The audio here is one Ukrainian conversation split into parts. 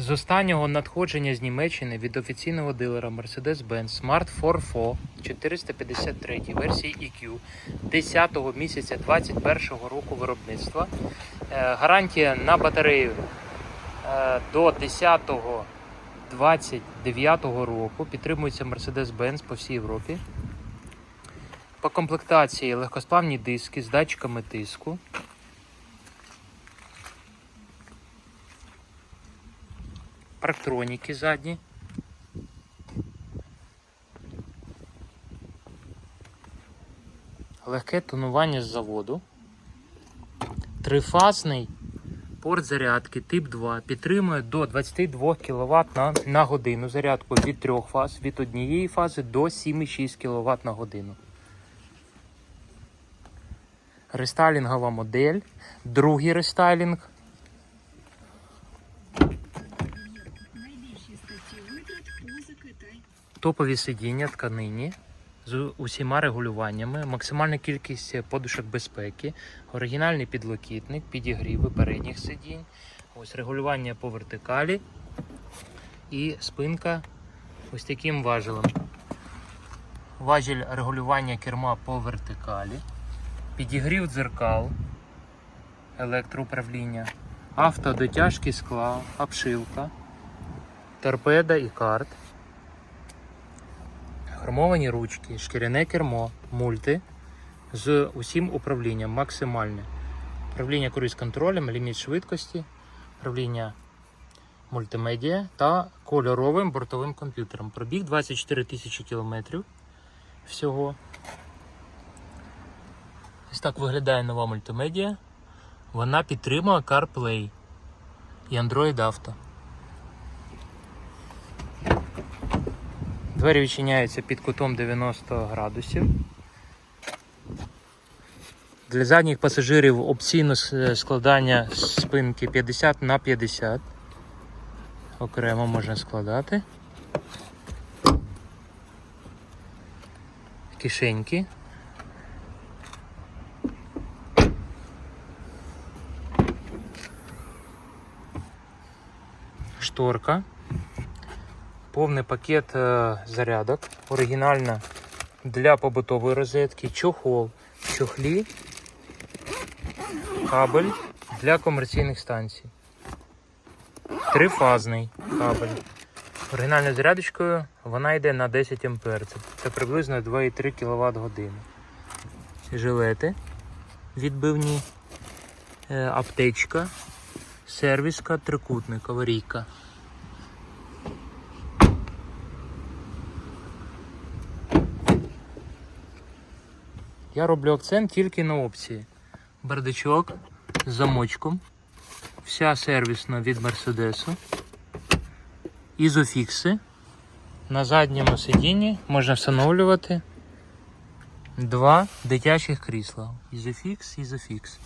З останнього надходження з Німеччини від офіційного дилера Mercedes-Benz Smart 4 453 версії EQ 10 місяця 2021 року виробництва. Е, Гарантія на батарею е, до 10 29 року підтримується Mercedes-Benz по всій Європі. По комплектації легкосплавні диски з датчиками тиску. Парктроніки задні. Легке тонування з заводу. Трифазний порт зарядки тип 2 підтримує до 22 кВт на, на годину зарядку від трьох фаз, від однієї фази до 7,6 кВт на годину. Рестайлінгова модель. Другий рестайлінг Топові сидіння тканині з усіма регулюваннями, максимальна кількість подушок безпеки, оригінальний підлокітник, підігріви передніх сидінь, ось регулювання по вертикалі і спинка ось таким важелем. Важіль регулювання керма по вертикалі, підігрів дзеркал, електроуправління, автодотяжки скла, обшивка, торпеда і карт. Хромовані ручки, шкіряне кермо, мульти з усім управлінням максимальне. Управління круїз контролем, ліміт швидкості, управління мультимедіа та кольоровим бортовим комп'ютером. Пробіг 24 тисячі кілометрів всього. Ось так виглядає нова мультимедіа. Вона підтримує CarPlay і Android Auto. Двері відчиняються під кутом 90 градусів. Для задніх пасажирів опційно складання спинки 50 на 50. Окремо можна складати. Кишеньки. Шторка повний пакет е, зарядок, оригінальна для побутової розетки, чохол, чохлі, кабель для комерційних станцій. Трифазний кабель. Оригінальною зарядочкою вона йде на 10 А. Це, приблизно 2,3 кВт години. Жилети відбивні, е, аптечка, сервіска, трикутник, аварійка. Я роблю акцент тільки на опції. Бардачок з замочком. Вся сервісна від Мерседесу. Ізофікси. На задньому сидінні можна встановлювати два дитячих крісла. Ізофікс, ізофікс.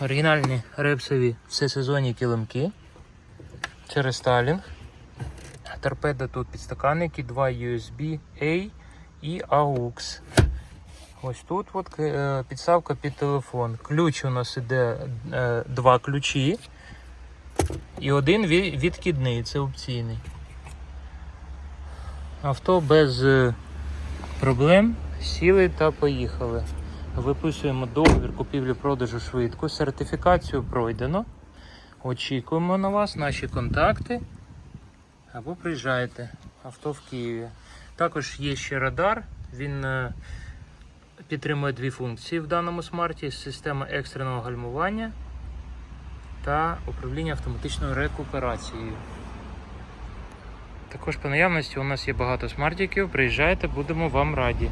Оригінальні репсові всесезонні килимки. Це рестайлінг. Торпеда тут підстаканники, два USB A і AUX. Ось тут от, е, підставка під телефон. Ключ у нас іде е, два ключі. І один ві- відкидний, це опційний. Авто без е, проблем. Сіли та поїхали. Виписуємо договір купівлі-продажу швидко. Сертифікацію пройдено. Очікуємо на вас, наші контакти. Або приїжджаєте авто в Києві. Також є ще радар. Він е, підтримує дві функції в даному смарті: система екстреного гальмування та управління автоматичною рекуперацією. Також по наявності у нас є багато смартіків. Приїжджайте, будемо вам раді.